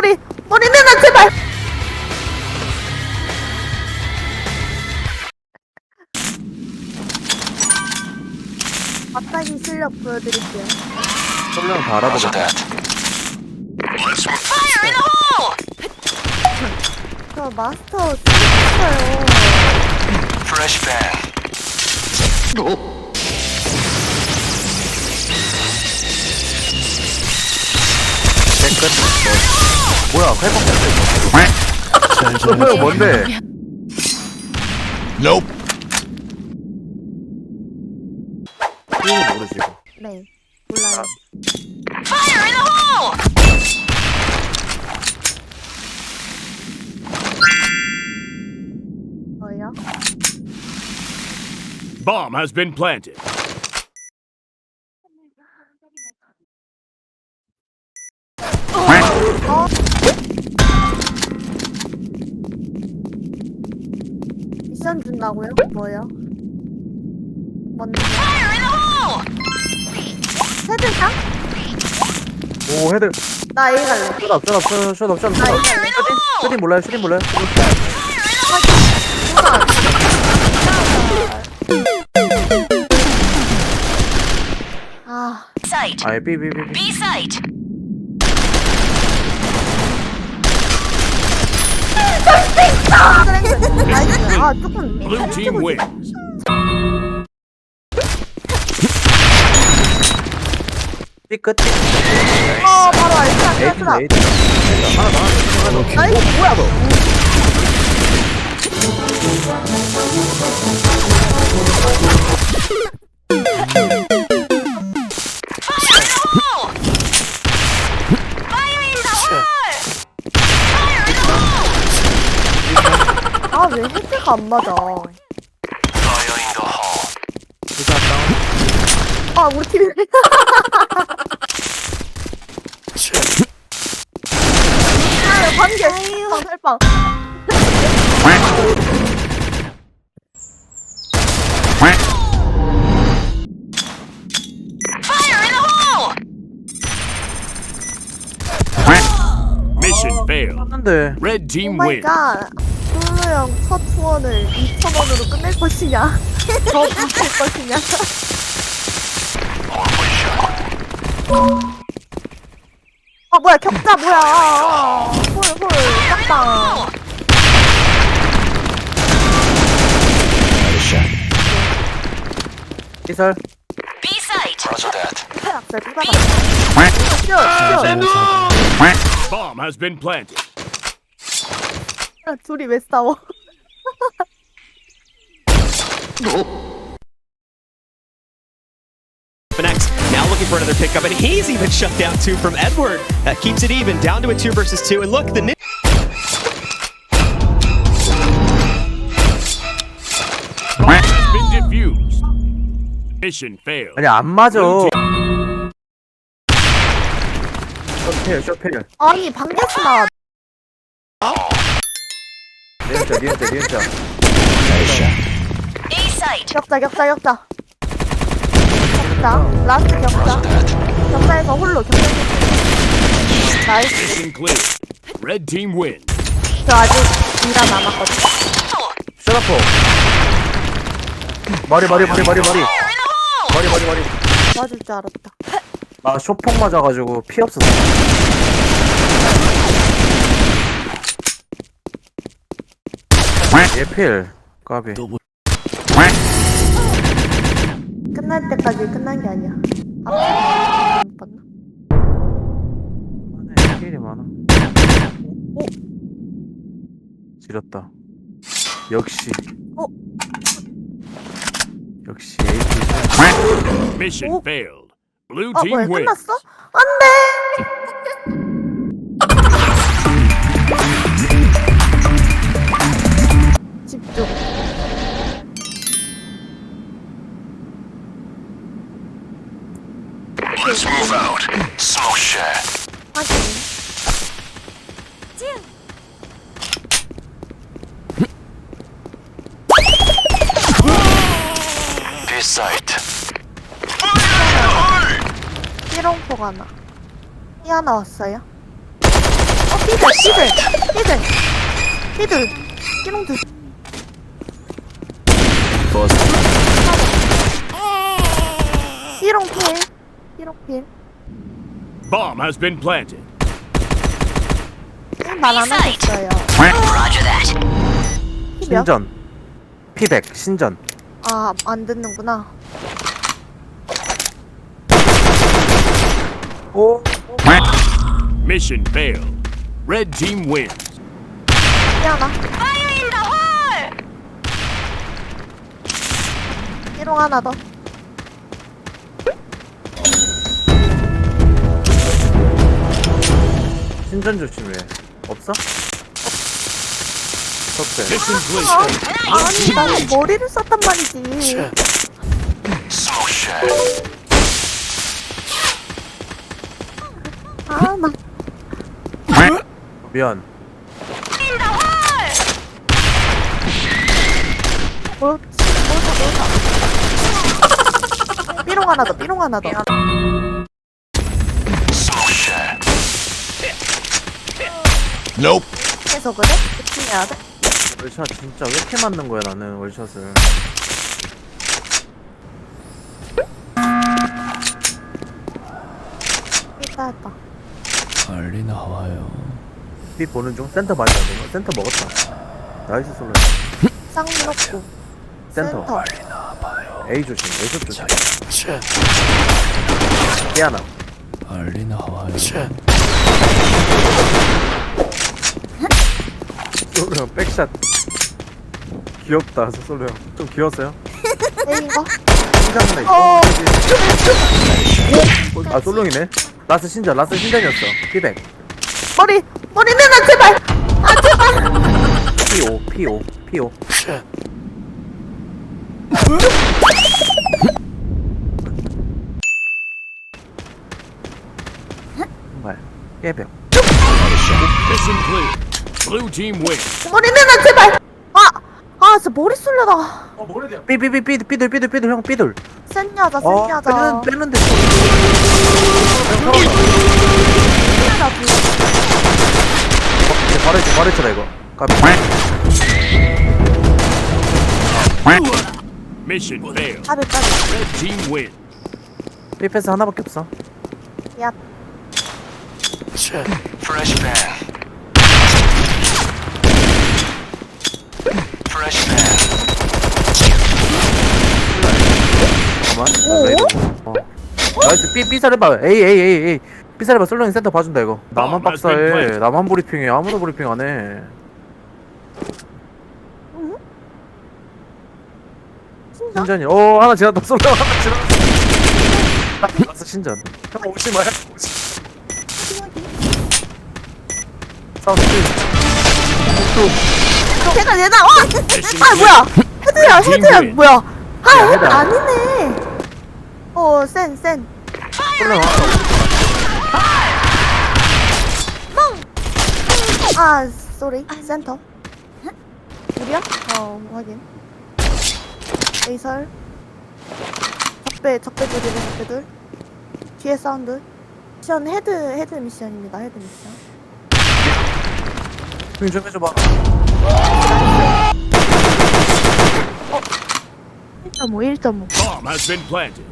머리 머리 내놔 제발 앞다기 실력 보여드릴게요 설명 다 알아보자. 저 마스터 쓰셨어요 Fresh bang. 끝. 뭐 야, 회복 됐어. 설명 뭔데? Nope. 이거 모르지, 이거. 네 몰라요 뭐요? Bomb has been planted. 미션 준다고요? 뭐요? 뭔데? 헤드상? 오, 헤드. 나 A 갈래 숏업, 숏업, 숏업, 숏업, 숏업. 나 A 숏업. 갈래 슈팅 몰라요, 슈팅 몰라요? 아 Site. 아예 삐, 삐, 삐, 삐. B site. 나이스 아 조금 Blue team wins. 삐 끝. 어 바로 알차 에이트, 알차 에이트. 나이스 뭐야 너 아 왜 헤드가 안 맞아. 아 우리 팀이 아 in the hole! Mission failed. 했는데. Red team wins. 오마이갓 솔로 형첫 후원을 2,000원으로 끝낼 것이냐 더 붙일 것이냐 아 뭐야 격자 뭐야 홀홀 짝방 이설. B site. Roger that. 태락살 뚜다가 뛰어 뛰어 Bomb has been planted. 뛰어 둘이 왜 싸워 X now looking for another pickup, and he's even shut down two from Edward. That keeps it even, down to a two versus two. And look, the has been defused. Mission failed. 아니, 안 맞아. 쇼페일, 쇼페일. 아니 방개스나 리엔자. A site. 격자 격자 격자 격자 라스트 격자 격자에서 홀로 격자 나이스 Mission clear. Red team wins. 저 아직 2라 남았거든 숏업포. 머리, 머리, 머리, 머리, 머리. 머리, 머리, 머리. 도와줄 줄 알았다 나 쇼폭 맞아가지고 피 없었어. 예필. 까비. 끝날 때까지 끝난 게 아니야 앞에 못 봤나? 많네, 필이 많아. 오. 지렸다. 역시. 어? 역시. Mission 오. failed. Blue 아 team 뭐야 wins. 끝났어? 안 돼 삐롱포가 하나 삐 하나 왔어요 어 삐? 히들 히들 히들 띠롱들 띠롱 필 띠롱 필 Bomb has been planted. 말안 하셨어요 Roger that. 신전. 피백 신전. 아 안 듣는구나 오. Mission failed. Red team wins. 미안하 Fire in the hole! 띠롱 하나 더 신전 조심해. 없어? 적배. Mission 아, clear. 아니 나는 머리를 썼단 말이지. 아나 미안. In the hole! 뭘까 뭘까 뭘까 삐롱 하나 더 삐롱 하나 더. Nope. 해서 그래? 어떻게 해야 돼? 월샷 진짜 왜 이렇게 맞는 거야 나는 월샷을. 삐까 했다 빨리 나와요. B 보는 중 센터 맞아. 내가 센터 먹었다. 나이스 솔로. 쌍 넣고 센터. 센터 A 조심. A 조심. 하나. 빨리 나와요. 솔로 형 백샷. 귀엽다 솔로 형. 좀 귀여웠어요? 신장 나 어. 아 솔롱이네. 라스 신전. 라스 신전이었어. 피백. 머리 머리 내놔 제발 아 제발 P5 P5 P5. 정말 깨벽. Mission clear. Blue team wins. 머리 내놔 제발 아 아 진짜 머리 쏠려다 삐삐삐 삐 삐들 삐들 삐들 형 삐들. 센 여자 센 어 여자 빼는 빼는데. 바로 했지 바로 했잖아 이거. 까비. Mission failed. 까비 까비 Red team wins. 삐 패스 하나밖에 없어. 야 Fresh ban. Fresh ban. 잠깐만. 나 이거. 어. 나이스 삐 삐살해봐. 에이 에이 에이 에이. 삐살해봐. 솔로인 센터 봐준다 이거. 나만 어, 나이스 박사해. 나만 브리핑해. 아무도 브리핑 안 해. 진짜? 신전이. 오 하나 지났다. 솔로 하나 지났다. 박사 신전. 형 오지 마요. 오지. 사우스. 걔가 얘다 어아 뭐야 헤드야 헤드야. 뭐야 아 야, 헤드. 아니네 어센센 솔로 하나. 아 쏘리 센터 우리야? 어 확인 에이설 적배 적배 둘이네 적배 둘 뒤에 사운드 미션 헤드 헤드 미션입니다 헤드 미션 좀 해줘봐. 1.5 1.5 Bomb has been planted.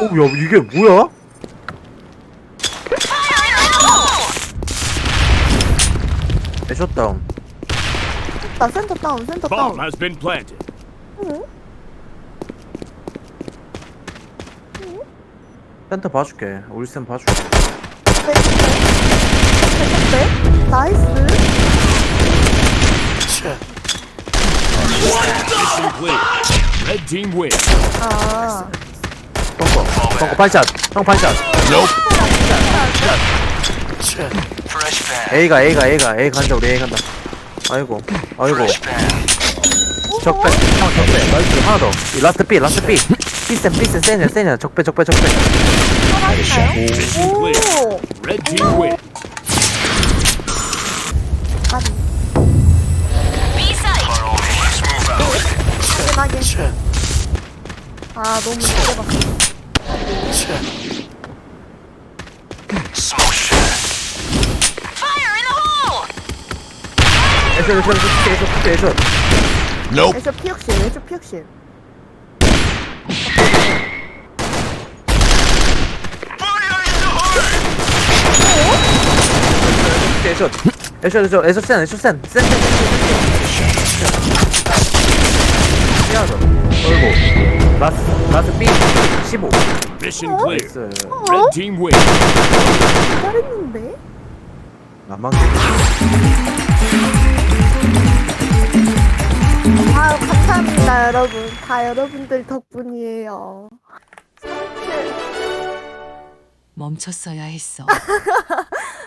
오, 야, 이게 뭐야? 애쇼다운. 나 센터 다운 센터 다운 Bomb has been planted. 응? 센터 봐줄게. 울센 봐줄게. 적배 적배 나이스 Mission clear. Red team wins. 아 덩커. 덩커 반샷. 형 반샷. A가, A가, A가. A 간다, 우리 A 간다. 아이고. 아이고. 적배. 형, 적배. 나이스. 하나 더. 이 라스트 B, 라스트 B. B센, B센, 세냐, 세냐. 적배, 적배, 적배. Mission clear. 오 Red team wins. 아니 B site. Follow me. Let's move out. 확인하게 아 너무 늦게 봤어 애쇼 애쇼 애쇼 애쇼 애쇼 Nope. 왼쪽 피혁신 왼쪽 피혁신 애쇼 애쇼 애쇼 애쇼 센 애쇼 센센센센 피하죠 라스 라스 B 15 Mission clear. 나이스 Red team win. 잘했는데? 나만 아 감사합니다 여러분 다 여러분들 덕분이에요 멈췄어야 했어.